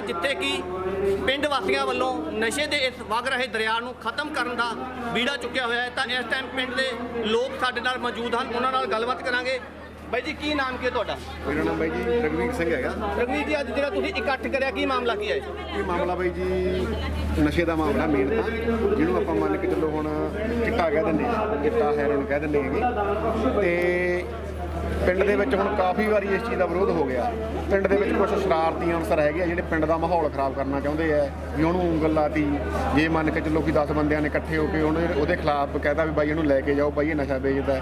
ਹਾਂ ਜਿੱਥੇ ਕਿ ਪਿੰਡ ਵਾਸੀਆਂ ਵੱਲੋਂ ਨਸ਼ੇ ਦੇ ਇਸ ਵਗ ਰਹੇ ਦਰਿਆ ਨੂੰ ਖਤਮ ਕਰਨ ਦਾ ਬੀੜਾ ਚੁੱਕਿਆ ਹੋਇਆ ਹੈ। ਤਾਂ ਇਸ ਟਾਈਮ ਪਿੰਡ ਦੇ ਲੋਕ ਸਾਡੇ ਨਾਲ ਮੌਜੂਦ ਹਨ। ਉਹਨਾਂ ਨਾਲ ਗੱਲਬਾਤ ਕਰਾਂਗੇ। ਬਾਈ ਜੀ ਕੀ ਨਾਮ ਕੀ ਹੈ ਤੁਹਾਡਾ? ਮੇਰਾ ਨਾਮ ਬਾਈ ਜੀ ਰਗਵੀਰ ਸਿੰਘ ਹੈਗਾ। ਰਗਵੀਰ ਜੀ ਅੱਜ ਜਿਹੜਾ ਤੁਸੀਂ ਇਕੱਠ ਕਰਿਆ ਕੀ ਮਾਮਲਾ ਕੀ ਹੈ ਇਹ ਮਾਮਲਾ ਬਾਈ ਜੀ ਨਸ਼ੇ ਦਾ ਮਾਮਲਾ ਮੇਨ ਤਾਂ ਜਿਹਨੂੰ ਆਪਾਂ ਮੰਨ ਕੇ ਚੱਲੋ ਹੁਣ ਚਿੱਟਾ ਕਹਿ ਦਿੰਦੇ ਆ। ਚਿੱਟਾ ਹੈਰੋਨ ਕਹਿ ਦਿੰਦੇ ਹੈਗੇ। ਤੇ ਪਿੰਡ ਦੇ ਵਿੱਚ ਹੁਣ ਕਾਫੀ ਵਾਰੀ ਇਸ ਚੀਜ਼ ਦਾ ਵਿਰੋਧ ਹੋ ਗਿਆ। ਪਿੰਡ ਦੇ ਵਿੱਚ ਕੁਝ ਸ਼ਰਾਰਤੀ ਅਨਸਰ ਹੈਗੇ ਆ, ਜਿਹੜੇ ਪਿੰਡ ਦਾ ਮਾਹੌਲ ਖਰਾਬ ਕਰਨਾ ਚਾਹੁੰਦੇ ਆ। ਵੀ ਉਹਨੂੰ ਉਂਗਲ ਲਾਤੀ ਜੇ ਮੰਨ ਕੇ ਚੱਲੋ ਕਿ 10 ਬੰਦਿਆਂ ਨੇ ਇਕੱਠੇ ਹੋ ਕੇ ਉਹਨੇ ਉਹਦੇ ਖਿਲਾਫ ਕਹਿਤਾ ਵੀ ਬਾਈ ਇਹਨੂੰ ਲੈ ਕੇ ਜਾਓ, ਬਾਈ ਇਹ ਨਸ਼ਾ ਵੇਚਦਾ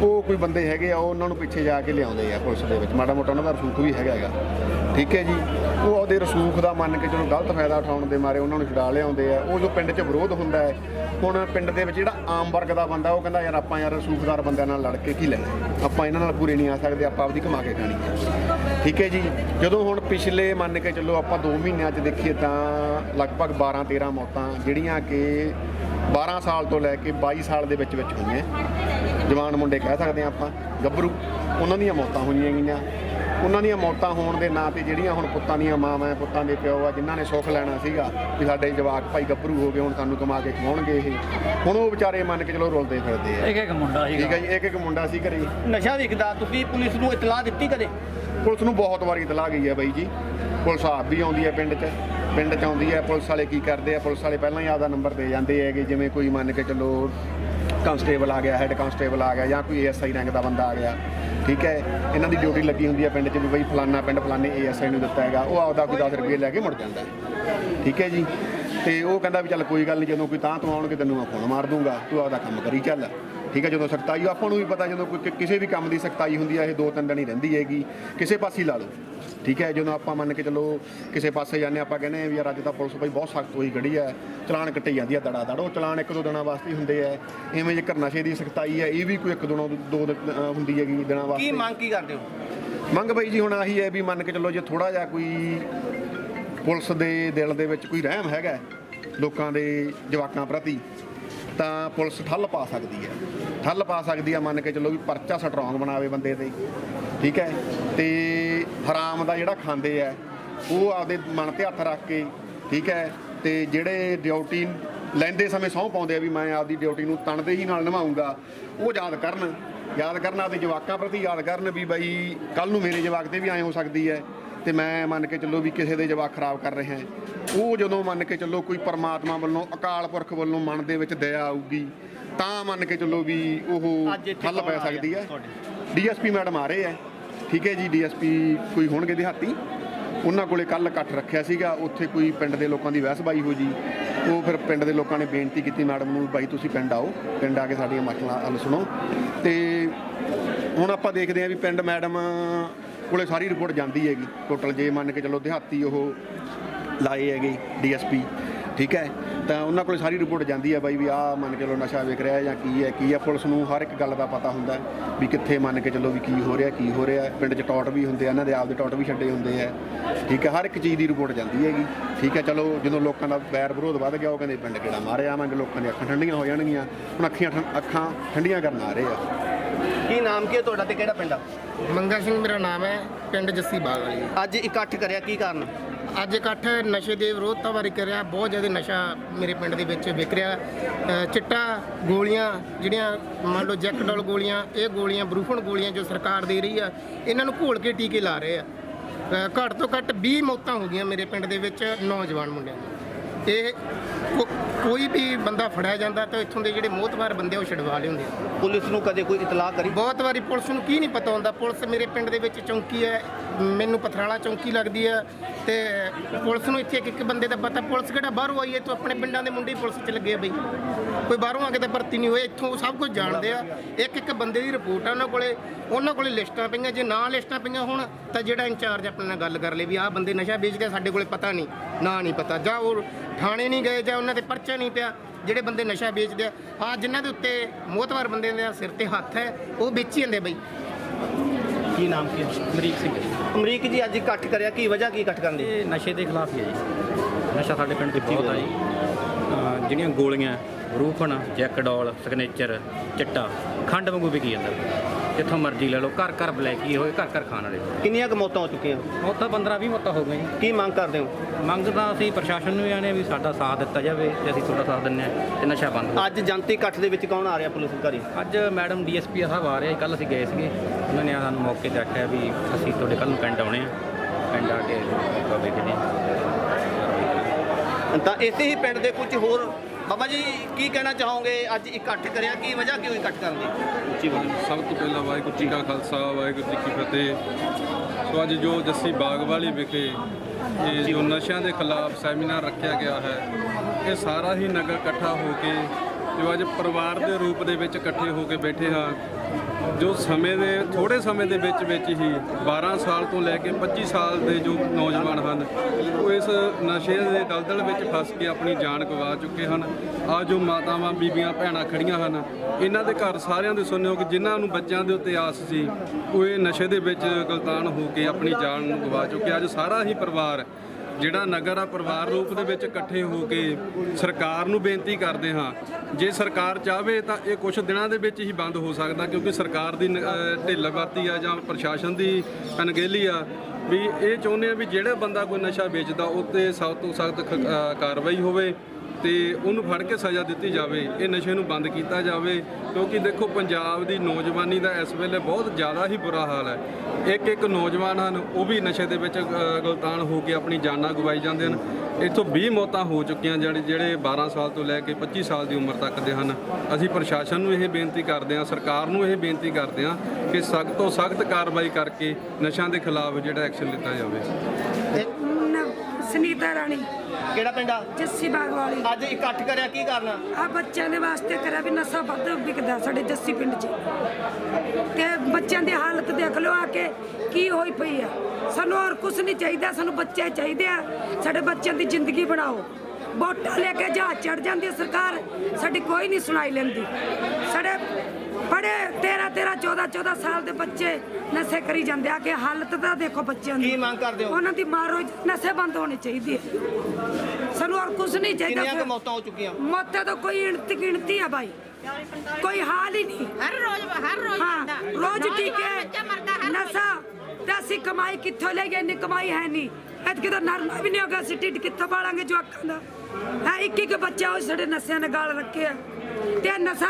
ਉਹ ਕੋਈ ਬੰਦੇ ਹੈਗੇ ਆ, ਉਹ ਉਹਨਾਂ ਨੂੰ ਪਿੱਛੇ ਜਾ ਕੇ ਲਿਆਉਂਦੇ ਆ ਪੁਲਿਸ ਦੇ ਵਿੱਚ। ਮਾੜਾ ਮੋਟਾ ਉਹਨਾਂ ਦਾ ਰਸੂਖ ਵੀ ਹੈਗਾ ਹੈਗਾ। ਠੀਕ ਹੈ ਜੀ? ਉਹ ਉਹਦੇ ਰਸੂਖ ਦਾ ਮੰਨ ਕੇ ਚਲੋ ਗਲਤ ਫਾਇਦਾ ਉਠਾਉਣ ਦੇ ਮਾਰੇ ਉਹਨਾਂ ਨੂੰ ਛੁਡਾ ਲਿਆਉਂਦੇ ਆ। ਉਹ ਜੋ ਪਿੰਡ 'ਚ ਵਿਰੋਧ ਹੁੰਦਾ ਹੈ, ਹੁਣ ਪਿੰਡ ਦੇ ਵਿੱਚ ਜਿਹੜਾ ਆਮ ਵਰਗ ਦਾ ਬੰਦਾ, ਉਹ ਕਹਿੰਦਾ ਯਾਰ ਆਪਾਂ ਯਾਰ ਰਸੂਖਦਾਰ ਬੰਦਿਆਂ ਨਾਲ ਲੜ ਕੇ ਕੀ ਲੈਣਾ ਆਪਾਂ ਇਹਨਾਂ ਨਾਲ ਪੂਰੇ ਨਹੀਂ ਆ ਸਕਦੇ, ਆਪਾਂ ਆਪਦੀ ਕਮਾ ਕੇ ਖਾਣੀ ਹੈ ਠੀਕ ਹੈ ਜੀ? ਜਦੋਂ ਹੁਣ ਪਿਛਲੇ ਮੰਨ ਕੇ ਚੱਲੋ ਆਪਾਂ 2 ਮਹੀਨਿਆਂ 'ਚ ਦੇਖੀਏ ਤਾਂ ਲਗਭਗ 12 13 ਮੌਤਾਂ ਜਿਹੜੀਆਂ ਕਿ 12 ਸਾਲ ਤੋਂ ਲੈ ਕੇ 22 ਸਾਲ ਦੇ ਵਿੱਚ ਵਿੱਚ ਹੋਈਆਂ। ਜਵਾਨ ਮੁੰਡੇ ਕਹਿ ਸਕਦੇ ਆ ਆਪਾਂ, ਗੱਭਰੂ। ਉਹਨਾਂ ਦੀਆਂ ਮੌਤਾਂ ਹੋਈਆਂ ਗਈਆਂ। ਉਹਨਾਂ ਦੀਆਂ ਮੌਤਾਂ ਹੋਣ ਦੇ ਨਾਂ ਤੇ ਜਿਹੜੀਆਂ ਹੁਣ ਪੁੱਤਾਂ ਦੀਆਂ ਮਾਵਾਂ ਪੁੱਤਾਂ ਦੇ ਪਿਓ ਆ ਜਿਨ੍ਹਾਂ ਨੇ ਸੁੱਖ ਲੈਣਾ ਸੀਗਾ ਵੀ ਸਾਡੇ ਜਵਾਕ ਭਾਈ ਗੱਭਰੂ ਹੋ ਗਏ ਹੁਣ ਸਾਨੂੰ ਕਮਾ ਕੇ ਖਵਾਉਣਗੇ ਇਹ। ਹੁਣ ਉਹ ਵਿਚਾਰੇ ਮੰਨ ਕੇ ਚਲੋ ਰੁਲਦੇ ਫਿਰਦੇ ਆ। ਇੱਕ ਇੱਕ ਮੁੰਡਾ ਸੀਗਾ। ਠੀਕ ਹੈ ਜੀ ਇੱਕ ਇੱਕ ਮੁੰਡਾ ਸੀ ਘਰੇ। ਨਸ਼ਾ ਵਿਕਦਾ ਤੁਸੀਂ ਪੁਲਿਸ ਨੂੰ ਇਤਲਾਹ ਦਿੱਤੀ ਕਦੇ? ਪੁਲਿਸ ਨੂੰ ਬਹੁਤ ਵਾਰੀ ਇਤਲਾਹ ਗਈ ਹੈ ਬਾਈ ਜੀ। ਪੁਲਿਸ ਆਪ ਵੀ ਆਉਂਦੀ ਹੈ ਪਿੰਡ 'ਚ। ਪਿੰਡ 'ਚ ਆਉਂਦੀ ਹੈ ਪੁਲਿਸ ਵਾਲੇ ਕੀ ਕਰਦੇ ਆ ਪੁਲਿਸ ਵਾਲੇ ਪਹਿਲਾਂ ਹੀ ਆਪਦਾ ਨੰਬਰ ਦੇ ਜਾਂਦੇ ਹੈਗੇ ਜਿਵੇਂ ਕੋਈ ਮੰਨ ਕੇ ਚੱਲੋ ਕਾਂਸਟੇਬਲ ਆ ਗਿਆ ਹੈੱਡ ਕਾਂਸਟੇਬਲ ਆ ਗਿਆ ਜਾਂ ਕੋਈ ਏਐਸਆਈ ਰੈਂਕ ਦਾ ਬੰਦਾ ਆ ਗਿਆ, ਠੀਕ ਹੈ? ਇਹਨਾਂ ਦੀ ਡਿਊਟੀ ਲੱਗੀ ਹੁੰਦੀ ਹੈ ਪਿੰਡ 'ਚ ਵੀ ਬਈ ਫਲਾਨਾ ਪਿੰਡ ਫਲਾਣੇ ਏਐਸਆਈ ਨੂੰ ਦਿੱਤਾ ਹੈਗਾ, ਉਹ ਆਪਦਾ ਕੋਈ 10 ਰੁਪਏ ਲੈ ਕੇ ਮੁੜ ਜਾਂਦਾ ਠੀਕ ਹੈ ਜੀ? ਤੇ ਉਹ ਕਹਿੰਦਾ ਵੀ ਚੱਲ ਕੋਈ ਗੱਲ ਨਹੀਂ, ਜਦੋਂ ਕੋਈ ਤਾਂ ਤੋਂ ਆਉਣਗੇ ਤੈਨੂੰ ਮੈਂ ਫੋਨ ਮਾਰ ਦੂੰਗਾ, ਤੂੰ ਆਪਦਾ ਕੰਮ ਕਰੀ ਚੱਲ। ਠੀਕ ਹੈ ਜਦੋਂ ਸਖਤਾਈ ਆਪਾਂ ਨੂੰ ਵੀ ਪਤਾ ਜਦੋਂ ਕੋਈ ਕਿਸੇ ਵੀ ਕੰਮ ਦੀ ਸਖਤਾਈ ਹੁੰਦੀ ਹੈ ਇਹ ਦੋ ਤਿੰਨ ਦਿਨ ਹੀ ਰਹਿੰਦੀ ਹੈਗੀ। ਕਿਸੇ ਪਾਸੇ ਹੀ ਲਾ ਲਓ ਠੀਕ ਹੈ ਜਦੋਂ ਆਪਾਂ ਮੰਨ ਕੇ ਚੱਲੋ ਕਿਸੇ ਪਾਸੇ ਜਾਂਦੇ ਆਪਾਂ ਕਹਿੰਦੇ ਆ ਵੀ ਯਾਰ ਅੱਜ ਤਾਂ ਪੁਲਿਸ ਬਈ ਬਹੁਤ ਸਖਤ ਹੋਈ ਖੜੀ ਹੈ ਚਲਾਨ ਕੱਟੇ ਜਾਂਦੀ ਹੈ ਦੜਾ ਦੜ ਉਹ ਚਲਾਨ ਇੱਕ ਦੋ ਦਿਨਾਂ ਵਾਸਤੇ ਹੁੰਦੇ ਆ। ਐਵੇਂ ਜੇਕਰ ਨਸ਼ੇ ਦੀ ਸਖਤਾਈ ਹੈ ਇਹ ਵੀ ਕੋਈ ਇੱਕ ਦਿਨੋਂ ਦੋ ਦਿਨ, ਹੁੰਦੀ ਹੈਗੀ ਦਿਨਾਂ ਵਾਸਤੇ। ਕੀ ਮੰਗ ਕੀ ਕਰਦੇ ਹੋ? ਮੰਗ ਬਈ ਜੀ ਹੁਣ ਆਹੀ ਹੈ ਵੀ ਮੰਨ ਕੇ ਚੱਲੋ ਜੇ ਥੋੜਾ ਜਿਹਾ ਕੋਈ ਪੁਲਿਸ ਦੇ ਦਿਲ ਦੇ ਵਿੱਚ ਕੋਈ ਰਹਿਮ ਹੈਗਾ ਲੋਕਾਂ ਦੇ ਜਵਾਕਾਂ ਪ੍ਰਤੀ ਤਾਂ ਪੁਲਿਸ ਠੱਲ ਪਾ ਸਕਦੀ ਹੈ। ਠੱਲ ਪਾ ਸਕਦੀ ਆ ਮੰਨ ਕੇ ਚੱਲੋ ਵੀ ਪਰਚਾ ਸਟਰੋਂਗ ਬਣਾਵੇ ਬੰਦੇ ਤੇ। ਠੀਕ ਹੈ? ਤੇ ਹਰਾਮ ਦਾ ਜਿਹੜਾ ਖਾਂਦੇ ਆ, ਉਹ ਆਪਦੇ ਮਨ ਤੇ ਹੱਥ ਰੱਖ ਕੇ, ਠੀਕ ਹੈ? ਤੇ ਜਿਹੜੇ ਡਿਊਟੀ ਲੈਂਦੇ ਸਮੇਂ ਸਹੁੰ ਪਾਉਂਦੇ ਆ ਵੀ ਮੈਂ ਆਪਦੀ ਡਿਊਟੀ ਨੂੰ ਤਣਦੇ ਹੀ ਨਾਲ ਨਿਭਾਉਂਗਾ ਉਹ ਯਾਦ ਕਰਨ। ਯਾਦ ਕਰਨ ਆਪਦੇ ਜਵਾਕਾਂ ਪ੍ਰਤੀ ਯਾਦ ਕਰਨ ਵੀ ਬਾਈ ਕੱਲ ਨੂੰ ਮੇਰੇ ਜਵਾਕ ਤੇ ਵੀ ਐਂ ਹੋ ਸਕਦੀ ਹੈ ਤੇ ਮੈਂ ਮੰਨ ਕੇ ਚੱਲੋ ਵੀ ਕਿਸੇ ਦੇ ਜਵਾਕ ਖਰਾਬ ਕਰ ਰਿਹਾ ਉਹ ਜਦੋਂ ਮੰਨ ਕੇ ਚੱਲੋ ਕੋਈ ਪਰਮਾਤਮਾ ਵੱਲੋਂ ਅਕਾਲ ਪੁਰਖ ਵੱਲੋਂ ਮਨ ਦੇ ਵਿੱਚ ਦਇਆ ਆਊਗੀ ਤਾਂ ਮੰਨ ਕੇ ਚੱਲੋ ਵੀ ਉਹ ਕੌਣ ਪੈ ਆ ਸਕਦੀ ਹੈ? ਡੀਐਸਪੀ ਮੈਡਮ ਆ ਰਹੇ ਹੈ ਠੀਕ ਹੈ ਜੀ ਡੀਐਸਪੀ ਕੋਈ ਹੋਣਗੇ ਦਿਹਾਤੀ। ਉਹਨਾਂ ਕੋਲੇ ਕੱਲ ਇਕੱਠ ਰੱਖਿਆ ਸੀਗਾ। ਉੱਥੇ ਕੋਈ ਪਿੰਡ ਦੇ ਲੋਕਾਂ ਦੀ ਵਹਿਸਬਾਈ ਹੋ ਜੀ। ਉਹ ਫਿਰ ਪਿੰਡ ਦੇ ਲੋਕਾਂ ਨੇ ਬੇਨਤੀ ਕੀਤੀ ਮੈਡਮ ਨੂੰ ਬਾਈ ਤੁਸੀਂ ਪਿੰਡ ਆਓ। ਪਿੰਡ ਆ ਕੇ ਸਾਡੀਆਂ ਮਸਲਾ ਹੱਲ ਸੁਣੋ। ਤੇ ਹੁਣ ਆਪਾਂ ਦੇਖਦੇ ਹਾਂ ਵੀ ਪਿੰਡ ਮੈਡਮ ਕੋਲੇ ਸਾਰੀ ਰਿਪੋਰਟ ਜਾਂਦੀ ਹੈਗੀ। ਟੋਟਲ ਜੇ ਮੰਨ ਕੇ ਚੱਲੋ ਦਿਹਾਤੀ ਉਹ ਲਾਏ ਹੈਗੇ ਡੀਐਸਪੀ। ਠੀਕ ਹੈ। ਤਾਂ ਉਹਨਾਂ ਕੋਲੇ ਸਾਰੀ ਰਿਪੋਰਟ ਜਾਂਦੀ ਹੈ ਬਾਈ ਵੀ ਆਹ ਮੰਨ ਕੇ ਚੱਲੋ ਨਸ਼ਾ ਵਿਕ ਰਿਹਾ ਜਾਂ ਕੀ ਹੈ ਕੀ ਹੈ। ਪੁਲਿਸ ਨੂੰ ਹਰ ਇੱਕ ਗੱਲ ਦਾ ਪਤਾ ਹੁੰਦਾ ਹੈ ਵੀ ਕਿੱਥੇ ਮੰਨ ਕੇ ਚੱਲੋ ਵੀ ਕੀ ਹੋ ਰਿਹਾ ਕੀ ਹੋ ਰਿਹਾ। ਪਿੰਡ 'ਚ ਟੌਟ ਵੀ ਹੁੰਦੇ ਆ ਇਹਨਾਂ ਦੇ ਆਪਦੇ ਟੌਟ ਵੀ ਛੱਡੇ ਹੁੰਦੇ ਆ। ਠੀਕ ਹੈ ਹਰ ਇੱਕ ਚੀਜ਼ ਦੀ ਰਿਪੋਰਟ ਜਾਂਦੀ ਹੈਗੀ। ਠੀਕ ਹੈ ਚਲੋ ਜਦੋਂ ਲੋਕਾਂ ਦਾ ਵੈਰ ਵਿਰੋਧ ਵੱਧ ਗਿਆ ਉਹ ਕਹਿੰਦੇ ਪਿੰਡ ਕਿਹੜਾ ਮਾਰੇ ਆਵਾਂਗੇ ਲੋਕਾਂ ਦੀਆਂ ਅੱਖਾਂ ਠੰਡੀਆਂ ਹੋ ਜਾਣਗੀਆਂ। ਹੁਣ ਅੱਖੀਆਂ ਠੰ- ਅੱਖਾਂ ਠੰਡੀਆਂ ਕਰਨ ਆ ਰਹੇ ਆ। ਕੀ ਨਾਮ ਕੀ ਹੈ ਤੁਹਾਡਾ ਤੇ ਕਿਹੜਾ ਪਿੰਡ ਆ? ਮੰਗਾ ਸਿੰਘ ਮੇਰਾ ਨਾਮ ਹੈ ਪਿੰਡ ਜੱਸੀ ਬਾਗ ਵਾਲੀ। ਅੱਜ ਇਕੱਠ ਕਰਿਆ ਕੀ ਕਾਰਨ? ਅੱਜ ਇਕੱਠ ਨਸ਼ੇ ਦੇ ਵਿਰੋਧਤਾ ਬਾਰੇ ਰਿਹਾ ਬਹੁਤ ਜ਼ਿਆਦਾ ਨਸ਼ਾ ਮੇਰੇ ਪਿੰਡ ਦੇ ਵਿੱਚ ਵਿਕ ਰਿਹਾ। ਅ, ਚਿੱਟਾ ਗੋਲੀਆਂ ਜਿਹੜੀਆਂ ਮੰਨ ਲਓ ਜੈਕਡੋਲ ਗੋਲੀਆਂ ਇਹ ਗੋਲੀਆਂ ਬਰੂਫਨ ਗੋਲੀਆਂ ਜੋ ਸਰਕਾਰ ਦੇ ਰਹੀ ਆ ਇਹਨਾਂ ਨੂੰ ਘੋਲ ਕੇ ਟੀਕੇ ਲਾ ਰਹੇ ਆ। ਅ, ਘੱਟ ਤੋਂ ਘੱਟ 20 ਮੌਤਾਂ ਹੋ ਗਈਆਂ ਮੇਰੇ ਪਿੰਡ ਦੇ ਵਿੱਚ ਨੌਜਵਾਨ ਮੁੰਡਿਆਂ ਦੀਆਂ। ਇਹ ਕੋ- ਕੋਈ ਵੀ ਬੰਦਾ ਫੜਿਆ ਜਾਂਦਾ ਤਾਂ ਇੱਥੋਂ ਦੇ ਜਿਹੜੇ ਮੋਹਤਵਾਰ ਬੰਦੇ ਉਹ ਛਡਵਾ ਲਿਆਉਂਦੇ ਆ। ਪੁਲਿਸ ਨੂੰ ਕਦੇ ਕੋਈ ਇਤਲਾਹ ਕਰੀ? ਬਹੁਤ ਵਾਰੀ ਪੁਲਿਸ ਨੂੰ ਕੀ ਨਹੀਂ ਪਤਾ ਹੁੰਦਾ। ਪੁਲਿਸ ਮੇਰੇ ਪਿੰਡ ਦੇ ਵਿੱਚ ਚੌਂਕੀ ਹੈ ਮੈਨੂੰ ਪਥਰਾਲਾ ਚੌਂਕੀ ਲੱਗਦੀ ਹੈ ਤੇ ਪੁਲਿਸ ਨੂੰ ਇੱਥੇ ਇੱਕ ਇੱਕ ਬੰਦੇ ਦਾ ਪਤਾ। ਪੁਲਿਸ ਕਿਹੜਾ ਬਾਹਰੋਂ ਆਈ ਹੈ ਤੂੰ ਆਪਣੇ ਪਿੰਡਾਂ ਦੇ ਮੁੰਡੇ ਹੀ ਪੁਲਿਸ 'ਚ ਲੱਗੇ ਆ ਬਈ। ਕੋਈ ਬਾਹਰੋਂ ਆ ਕੇ ਤਾਂ ਭਰਤੀ ਨਹੀਂ ਹੋਏ ਇੱਥੋਂ ਸਭ ਕੁਝ ਜਾਣਦੇ ਆ। ਇੱਕ ਇੱਕ ਬੰਦੇ ਦੀ ਰਿਪੋਰਟ ਆ ਉਹਨਾਂ ਕੋਲੇ। ਉਹਨਾਂ ਕੋਲੇ ਲਿਸਟਾਂ ਪਈਆਂ ਜੇ ਨਾ ਲਿਸਟਾਂ ਪਈਆਂ ਹੋਣ ਤਾਂ ਜਿਹੜਾ ਇੰਚਾਰਜ ਆਪਣੇ ਨਾਲ ਗੱਲ ਕਰ ਲੇ ਵੀ ਆਹ ਬੰਦੇ ਨਸ਼ਾ ਵੇਚਦੇ ਆ, ਸਾਡੇ ਕੋਲੇ ਪਤਾ ਨਹੀਂ ਨਾ ਨਹੀਂ ਪਤਾ। ਜਾਂ ਉਹ ਥਾਣੇ ਨਹੀਂ ਗਏ ਜਾਂ ਉਹਨਾਂ ਤੇ ਪਰਚਾ ਨਹੀਂ ਪਿਆ ਜਿਹੜੇ ਬੰਦੇ ਨਸ਼ਾ ਵੇਚਦੇ ਆ ਹਾਂ ਜਿਨ੍ਹਾਂ ਦੇ ਉੱਤੇ ਮੋਹਤਵਾਰ ਬੰਦੇ ਦੇ ਸਿਰ ਤੇ ਹੱਥ ਹੈ ਉਹ ਵੇਚੀ ਜਾਂਦੇ ਬਈ। ਕੀ ਨਾਮ ਕੀ ਹੈ? ਅਮਰੀਕ ਸਿੰਘ। ਅਮਰੀਕ ਜੀ ਅੱਜ ਇਕੱਠ ਕਰਿਆ ਕੀ ਵਜ੍ਹਾ ਕੀ ਇਕੱਠ ਕਰਨ ਦੀ? ਇਹ ਨਸ਼ੇ ਦੇ ਖਿਲਾਫ ਹੀ ਹੈ ਜੀ। ਨਸ਼ਾ ਸਾਡੇ ਪਿੰਡ 'ਚ ਬਹੁਤ ਆ ਜੀ। ਅਹ ਜਿਹੜੀਆਂ ਗੋਲੀਆਂ ਰੂਫਨ ਜੈਕਡੋਲ ਸਿਗਨੇਚਰ ਚਿੱਟਾ ਖੰਡ ਵਾਂਗੂ ਵਿਕੀ ਜਾਂਦਾ। ਜਿੱਥੋਂ ਮਰਜ਼ੀ ਲੈ ਲਓ ਘਰ ਘਰ ਬਲੈਕੀ ਹੋਏ ਘਰ ਘਰ ਖਾਣ ਵਾਲੇ ਕਿੰਨੀਆਂ ਕੁ ਮੌਤਾਂ ਹੋ ਚੁੱਕੀਆਂ? ਉਹ ਤਾਂ 15 20 ਮੌਤਾਂ ਹੋ ਗਈਆਂ। ਕੀ ਮੰਗ ਕਰਦੇ ਹੋ? ਜੀ ਮੰਗ ਤਾਂ ਅਸੀਂ ਪ੍ਰਸ਼ਾਸਨ ਨੂੰ ਆਣੇ ਵੀ ਸਾਡਾ ਸਾਥ ਦਿੱਤਾ ਜਾਵੇ ਤੇ ਅਸੀਂ ਤੁਹਾਡਾ ਸਾਥ ਦਿੰਦੇ ਹਾਂ ਤੇ ਨਸ਼ਾ ਬੰਦ। ਅੱਜ ਜਨਤੀ ਇਕੱਠ ਦੇ ਵਿੱਚ ਕੌਣ ਆ ਰਿਹਾ ਪੁਲਿਸ ਅਧਿਕਾਰੀ? ਅੱਜ ਮੈਡਮ ਡੀਐਸਪੀ ਸਾਹਿਬ ਆ ਰਹੇ ਕੱਲ ਅਸੀਂ ਗਏ ਸੀਗੇ। ਉਹਨਾਂ ਨੇ ਸਾਨੂੰ ਮੌਕੇ ਤੇ ਆਖਿਆ ਵੀ ਅਸੀਂ ਤੁਹਾਡੇ ਕੱਲ ਨੂੰ ਪਿੰਡ ਆਉਣੇ ਆ। ਪਿੰਡ ਆ ਕੇ ਵੇਖਦੇ ਹਾਂ। ਤਾਂ ਇਸੇ ਹੀ ਪਿੰਡ ਦੇ ਕੁਝ ਹੋਰ ਬਾਬਾ ਜੀ, ਕੀ ਕਹਿਣਾ ਚਾਹੋਗੇ? ਅੱਜ ਇਕੱਠ ਕਰਿਆ, ਕੀ ਵਜ੍ਹਾ ਕਿਉਂ ਇਕੱਠ ਕਰਨ ਦੀ? ਉੱਚੀ ਸਭ ਤੋਂ ਪਹਿਲਾਂ ਵਾਹਿਗੁਰੂ ਜੀ ਕਾ ਖਾਲਸਾ, ਵਾਹਿਗੁਰੂ ਜੀ ਕੀ ਫਤਿਹ। ਸੋ ਅੱਜ ਜੋ ਜੱਸੀ ਬਾਗ ਵਾਲੀ ਵਿਖੇ ਇਹ ਜੋ ਨਸ਼ਿਆਂ ਦੇ ਖਿਲਾਫ ਸੈਮੀਨਾਰ ਰੱਖਿਆ ਗਿਆ ਹੈ, ਇਹ ਸਾਰਾ ਹੀ ਨਗਰ ਇਕੱਠਾ ਹੋ ਕੇ ਜੋ ਅੱਜ ਪਰਿਵਾਰ ਦੇ ਰੂਪ ਦੇ ਵਿੱਚ ਇਕੱਠੇ ਹੋ ਕੇ ਬੈਠੇ ਹਾਂ ਜੋ ਸਮੇਂ ਦੇ ਥੋੜੇ ਸਮੇਂ ਦੇ ਵਿੱਚ ਵਿੱਚ ਹੀ 12 ਸਾਲ ਤੋਂ ਲੈ ਕੇ 25 ਸਾਲ ਦੇ ਜੋ ਨੌਜਵਾਨ ਹਨ, ਉਹ ਇਸ ਨਸ਼ੇ ਦੇ ਦਲਦਲ ਵਿੱਚ ਫਸ ਕੇ ਆਪਣੀ ਜਾਨ ਗਵਾ ਚੁੱਕੇ ਹਨ। ਆ ਜੋ ਮਾਤਾਵਾਂ, ਬੀਬੀਆਂ, ਭੈਣਾਂ ਖੜੀਆਂ ਹਨ, ਇਹਨਾਂ ਦੇ ਘਰ ਸਾਰਿਆਂ ਦੇ ਸੁਣਿਓ ਕਿ ਜਿਨ੍ਹਾਂ ਨੂੰ ਬੱਚਿਆਂ ਦੇ ਉੱਤੇ ਆਸ ਸੀ, ਉਹ ਇਹ ਨਸ਼ੇ ਦੇ ਵਿੱਚ ਗਲਤਾਨ ਹੋ ਕੇ ਆਪਣੀ ਜਾਨ ਨੂੰ ਗਵਾ ਚੁੱਕੇ ਅੱਜ ਸਾਰਾ ਹੀ ਪਰਿਵਾਰ ਜਿਹੜਾ ਨਗਰ ਆ, ਪਰਿਵਾਰ ਰੂਪ ਦੇ ਵਿੱਚ ਇਕੱਠੇ ਹੋ ਕੇ ਸਰਕਾਰ ਨੂੰ ਬੇਨਤੀ ਕਰਦੇ ਹਾਂ। ਜੇ ਸਰਕਾਰ ਚਾਹਵੇ ਤਾਂ ਇਹ ਕੁਝ ਦਿਨਾਂ ਦੇ ਵਿੱਚ ਹੀ ਬੰਦ ਹੋ ਸਕਦਾ, ਕਿਉਂਕਿ ਸਰਕਾਰ ਦੀ ਨ- ਢਿੱਲ ਵਰਤੀ ਆ ਜਾਂ ਪ੍ਰਸ਼ਾਸਨ ਦੀ ਅਣਗਹਿਲੀ ਆ, ਵੀ ਇਹ ਚਾਹੁੰਦੇ ਆ ਵੀ ਜਿਹੜਾ ਬੰਦਾ ਕੋਈ ਨਸ਼ਾ ਵੇਚਦਾ, ਉਹ 'ਤੇ ਸਖਤ ਤੋਂ ਸਖਤ ਕਾਰਵਾਈ ਹੋਵੇ। ਤੇ ਉਹਨੂੰ ਫੜ ਕੇ ਸਜ਼ਾ ਦਿੱਤੀ ਜਾਵੇ, ਇਹ ਨਸ਼ੇ ਨੂੰ ਬੰਦ ਕੀਤਾ ਜਾਵੇ, ਕਿਉਂਕਿ ਦੇਖੋ ਪੰਜਾਬ ਦੀ ਨੌਜਵਾਨੀ ਦਾ ਇਸ ਵੇਲੇ ਬਹੁਤ ਜ਼ਿਆਦਾ ਹੀ ਬੁਰਾ ਹਾਲ ਹੈ। ਇੱਕ ਇੱਕ ਨੌਜਵਾਨ ਹਨ, ਉਹ ਵੀ ਨਸ਼ੇ ਦੇ ਵਿੱਚ ਗਲਤਾਨ ਹੋ ਕੇ ਆਪਣੀ ਜਾਨਾਂ ਗਵਾਈ ਜਾਂਦੇ ਹਨ। ਇੱਥੋਂ 20 ਮੌਤਾਂ ਹੋ ਚੁੱਕੀਆਂ ਜਿਹੜੇ ਜਿਹੜੇ 12 ਸਾਲ ਤੋਂ ਲੈ ਕੇ 25 ਸਾਲ ਦੀ ਉਮਰ ਤੱਕ ਦੇ ਹਨ। ਅਸੀਂ ਪ੍ਰਸ਼ਾਸਨ ਨੂੰ ਇਹ ਬੇਨਤੀ ਕਰਦੇ ਹਾਂ, ਸਰਕਾਰ ਨੂੰ ਇਹ ਬੇਨਤੀ ਕਰਦੇ ਹਾਂ ਕਿ ਸਖਤ ਤੋਂ ਸਖਤ ਕਾਰਵਾਈ ਕਰਕੇ ਨਸ਼ਿਆਂ ਦੇ ਖਿਲਾਫ ਜਿਹੜਾ ਐਕਸ਼ਨ ਲਿੱਤਾ ਜਾਵੇ। ਸੁਨੀਤਾ ਰਾਣੀ। ਕਿਹੜਾ ਪਿੰਡ ਆ? ਜੱਸੀ ਬਾਗ ਵਾਲੀ। ਅੱਜ ਇਕੱਠ ਕਰਿਆ ਕੀ ਕਰਨਾ ਆ? ਬੱਚਿਆਂ ਦੇ ਵਾਸਤੇ ਕਰਿਆ ਵੀ ਨਸ਼ਾ ਵੱਧ ਵਿਕਦਾ ਸਾਡੇ ਜੱਸੀ ਪਿੰਡ 'ਚ। ਤੇ ਬੱਚਿਆਂ ਦੀ ਹਾਲਤ ਦੇਖ ਲਓ ਆ ਕੇ ਕੀ ਹੋਈ ਪਈ ਆ। ਸਾਨੂੰ ਹੋਰ ਕੁਝ ਨਹੀਂ ਚਾਹੀਦਾ ਸਾਨੂੰ ਬੱਚੇ ਚਾਹੀਦੇ ਆ। ਸਾਡੇ ਬੱਚਿਆਂ ਦੀ ਜ਼ਿੰਦਗੀ ਬਣਾਓ। ਵੋਟਾਂ ਲੈ ਕੇ ਜਹਾਜ਼ ਚੜ ਜਾਂਦੀ ਸਰਕਾਰ ਸਾਡੀ ਕੋਈ ਨਹੀਂ ਸੁਣਾਈ ਲੈਂਦੀ। ਸਾਡੇ ਬੜੇ 13 13 14 14 ਸਾਲ ਦੇ ਬੱਚੇ ਨਸ਼ੇ ਕਰੀ ਜਾਂਦੇ ਆ ਕਿ ਹਾਲਤ ਤਾਂ ਦੇਖੋ ਬੱਚਿਆਂ ਦੀ। ਕੀ ਮੰਗ ਕਰਦੇ ਹੋ? ਉਹਨਾਂ ਦੀ ਮਾਰੋ ਨਸ਼ੇ ਬੰਦ ਹੋਣੇ ਚਾਹੀਦੇ ਆ। ਸਾਨੂੰ ਹੋਰ ਕੁਝ ਨਹੀਂ ਚਾਹੀਦਾ ਕਿੰਨੀਆਂ। ਮੌਤਾਂ ਹੋ ਚੁੱਕੀਆਂ? ਮੌਤਾਂ ਤਾਂ ਕੋਈ ਗਿਣਤੀ ਗਿਣਤੀ ਆ ਬਾਈ। ਕੋਈ ਹਾਲ ਹੀ ਨਹੀਂ। ਹਰ ਰੋਜ਼ ਹਰ ਰੋਜ਼ ਹਾਂ ਹੁੰਦਾ। ਰੋਜ਼ ਟੀਕੇ। ਨਸ਼ਾ ਤੇ ਅਸੀਂ ਕਮਾਈ ਕਿੱਥੋਂ ਲੈ ਗਏ ਇੰਨੀ ਕਮਾਈ ਹੈ ਨਹੀਂ। ਐਤਕੀ ਤਾਂ ਨਰਮਾ ਵੀ ਨਹੀਂ ਹੋਗਾ ਅਸੀਂ ਢਿੱਡ ਕਿੱਥੋਂ ਪਾਲਾਂਗੇ ਜਵਾਕਾਂ ਦਾ? ਹੈ ਇੱਕ ਇੱਕ ਬੱਚਾ ਉਹ ਸਾਡੇ ਨਸ਼ਿਆਂ ਨੇ ਗਾਲ ਰੱਖਿਆ ਤੇ ਨਸ਼ਾ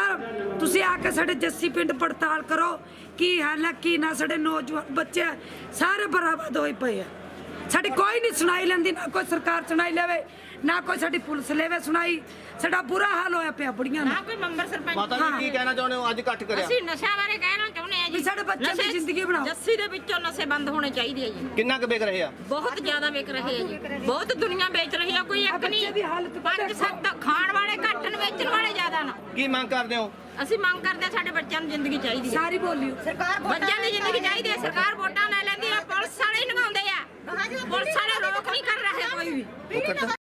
ਤੁਸੀਂ ਆ ਕੇ ਸਾਡੇ ਜੱਸੀ ਪਿੰਡ ਪੜਤਾਲ ਕਰੋ ਕੀ ਹਾਲ ਹੈ ਕੀ ਨਾ ਸਾਡੇ ਨੌਜਵਾਨ ਬੱਚੇ ਸਾਰੇ ਬਰਾਬਰ ਹੋਏ ਪਏ ਆ। ਸਾਡੀ ਕੋਈ ਨਹੀਂ ਸੁਣਾਈ ਲੈਂਦੀ ਨਾ ਕੋਈ ਸਰਕਾਰ ਸੁਣਾਈ ਲੈਵੇ ਨਾ ਕੋਈ ਸਾਡੀ ਪੁਲਿਸ ਲੈਵੇ ਸੁਣਾਈ। ਸਾਡਾ ਬੁਰਾ ਹਾਲ ਹੋਇਆ ਪਿਆ ਬੁੜੀਆਂ ਦਾ ਨਾ ਕੋਈ ਮੈਂਬਰ ਸਰਪੰਚ। ਮਾਤਾ ਜੀ ਕੀ ਕਹਿਣਾ ਚਾਹੁੰਦੇ ਹੋ? ਅੱਜ ਇਕੱਠ ਕਰਿਆ। ਅਸੀਂ ਨਸ਼ਾ ਬਾਰੇ ਕਹਿਣਾ ਚਾਹੁੰਦੇ ਵੀ ਸਾਡੇ ਬੱਚਿਆਂ ਦੀ ਨਸ਼ੇ- ਜ਼ਿੰਦਗੀ ਬਣਾਓ। ਜੱਸੀ ਦੇ ਵਿੱਚੋਂ ਨਸ਼ੇ ਬੰਦ ਹੋਣੇ ਚਾਹੀਦੇ ਆ ਜੀ। ਕਿੰਨਾ ਕੁ ਵਿਕ ਰਹੇ ਆ? ਬਹੁਤ ਜ਼ਿਆਦਾ ਵਿਕ ਰਹੇ ਆ ਜੀ। ਬਹੁਤ ਦੁਨੀਆ ਵੇਚ ਰਹੀ ਆ ਕੋਈ ਇੱਕ ਬੱਚੇ ਨਹੀਂ ਦੀ ਹਾਲਤ ਤਾਂ ਪੰਜ। ਸੱਤ ਖਾਣ ਵਾਲੇ ਘੱਟ ਨੇ ਵੇਚਣ ਵਾਲੇ ਜ਼ਿਆਦਾ ਨਾ। ਕੀ ਮੰਗ ਕਰਦੇ ਹੋ? ਅਸੀਂ ਮੰਗ ਕਰਦੇ ਆ ਸਾਡੇ ਬੱਚਿਆਂ ਨੂੰ ਜ਼ਿੰਦਗੀ ਚਾਹੀਦੀ ਹੈ ਸਾਰੀ ਬੋਲੀ ਸਰਕਾਰ ਬੱਚਿਆਂ ਦੀ ਜ਼ਿੰਦਗੀ ਚਾਹੀਦੀ ਹੈ ਸਰਕਾਰ ਵੋਟਾਂ ਲੈ ਲੈਂਦੀ ਆ ਪੁਲਿਸ ਵਾਲੇ ਹੀ ਲਗਾਉਂਦੇ ਆ। ਪੁਲਿਸ ਵਾਲੇ ਰੋਕ ਨਹੀਂ ਕਰ ਰਹੇ। ਕੋਈ ਵੀ।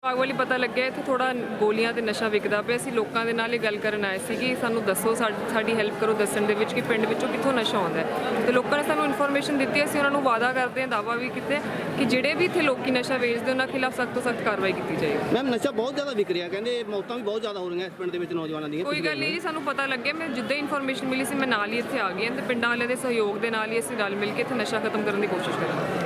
ਬਾਗ ਵਾਲੀ ਪਤਾ ਲੱਗਿਆ ਇੱਥੇ ਥੋੜਾ ਗੋਲੀਆਂ ਤੇ ਨਸ਼ਾ ਵਿਕਦਾ ਪਿਆ। ਅਸੀਂ ਲੋਕਾਂ ਦੇ ਨਾਲ ਹੀ ਗੱਲ ਕਰਨ ਆਏ ਸੀ ਕਿ ਸਾਨੂੰ ਦੱਸੋ ਸਾਡੀ ਹੈਲਪ ਕਰੋ ਦੱਸਣ ਦੇ ਵਿੱਚ ਕਿ ਪਿੰਡ ਵਿੱਚੋਂ ਕਿੱਥੋਂ ਨਸ਼ਾ ਆਉਂਦਾ ਤੇ ਲੋਕਾਂ ਨੇ ਸਾਨੂੰ ਇਨਫੋਰਮੇਸ਼ਨ ਦਿੱਤੀ ਅਸੀਂ ਉਹਨਾਂ ਨੂੰ ਵਾਅਦਾ ਕਰਦੇ ਹਾਂ ਦਾਵਾ ਵੀ ਕੀਤੇ ਕਿ ਜਿਹੜੇ ਵੀ ਇੱਥੇ ਲੋਕੀ ਨਸ਼ਾ ਵੇਚਦੇ ਉਹਨਾਂ ਖਿਲਾਫ ਸਖਤ ਤੋਂ ਸਖਤ ਕਾਰਵਾਈ ਕੀਤੀ ਜਾਏਗੀ। ਮੈਮ ਨਸ਼ਾ ਬਹੁਤ ਜ਼ਿਆਦਾ ਵਿਕ ਰਿਹਾ ਕਹਿੰਦੇ ਮੌਤਾਂ ਵੀ ਬਹੁਤ ਜ਼ਿਆਦਾ ਹੋ ਰਹੀਆਂ ਇਸ ਪਿੰਡ ਦੇ ਵਿੱਚ ਨੌਜਵਾਨਾਂ ਦੀਆਂ। ਕੋਈ ਗੱਲ ਨਹੀਂ ਜੀ ਸਾਨੂੰ ਪਤਾ ਲੱਗਿਆ ਮੈਂ ਜਿੱਦਾਂ ਇਨਫੋਰਮੇਸ਼ਨ ਮਿਲੀ ਸੀ ਮੈਂ ਨਾਲ ਹੀ ਇੱਥੇ ਆ ਗਈ ਹਾਂ ਤੇ ਪਿੰਡਾਂ ਵਾਲਿਆਂ ਦੇ ਸਹਿਯੋਗ ਦੇ ਨਾਲ ਹੀ ਅਸੀਂ ਰਲ ਮਿਲ ਕੇ ਇੱਥੇ ਨਸ਼ਾ ਖਤਮ ਕਰਨ ਦੀ ਕੋਸ਼ਿਸ਼ ਕਰਾਂਗੇ।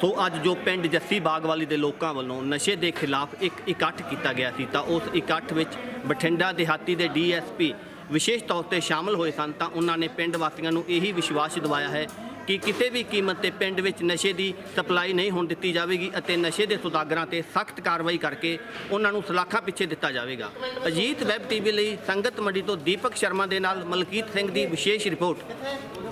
ਸੋ ਅੱਜ ਜੋ ਪਿੰਡ ਜੱਸੀ ਬਾਗਵਾਲੀ ਦੇ ਲੋਕਾਂ ਵੱਲੋਂ ਨਸ਼ੇ ਦੇ ਖਿਲਾਫ ਇੱਕ ਇਕੱਠ ਕੀਤਾ ਗਿਆ ਸੀ, ਤਾਂ ਉਸ ਇਕੱਠ ਵਿੱਚ ਬਠਿੰਡਾ ਦਿਹਾਤੀ ਦੇ ਡੀਐਸਪੀ ਵਿਸ਼ੇਸ਼ ਤੌਰ ਤੇ ਸ਼ਾਮਲ ਹੋਏ ਸਨ, ਤਾਂ ਉਹਨਾਂ ਨੇ ਪਿੰਡ ਵਾਸੀਆਂ ਨੂੰ ਇਹੀ ਵਿਸ਼ਵਾਸ ਦਿਵਾਇਆ ਹੈ ਕਿ ਕਿਸੇ ਵੀ ਕੀਮਤ ਤੇ ਪਿੰਡ ਵਿੱਚ ਨਸ਼ੇ ਦੀ ਸਪਲਾਈ ਨਹੀਂ ਹੋਣ ਦਿੱਤੀ ਜਾਵੇਗੀ ਅਤੇ ਨਸ਼ੇ ਦੇ ਸੁਦਾਗਰਾਂ ਤੇ ਸਖਤ ਕਾਰਵਾਈ ਕਰਕੇ ਉਹਨਾਂ ਨੂੰ ਸਲਾਖਾਂ ਪਿੱਛੇ ਦਿੱਤਾ ਜਾਵੇਗਾ। ਅਜੀਤ ਵੈਬ ਟੀਵੀ ਲਈ ਸੰਗਤ ਮੰਡੀ ਤੋਂ ਦੀਪਕ ਸ਼ਰਮਾ ਦੇ ਨਾਲ ਮਲਕੀਤ ਸਿੰਘ ਦੀ ਵਿਸ਼ੇਸ਼ ਰਿਪੋਰਟ।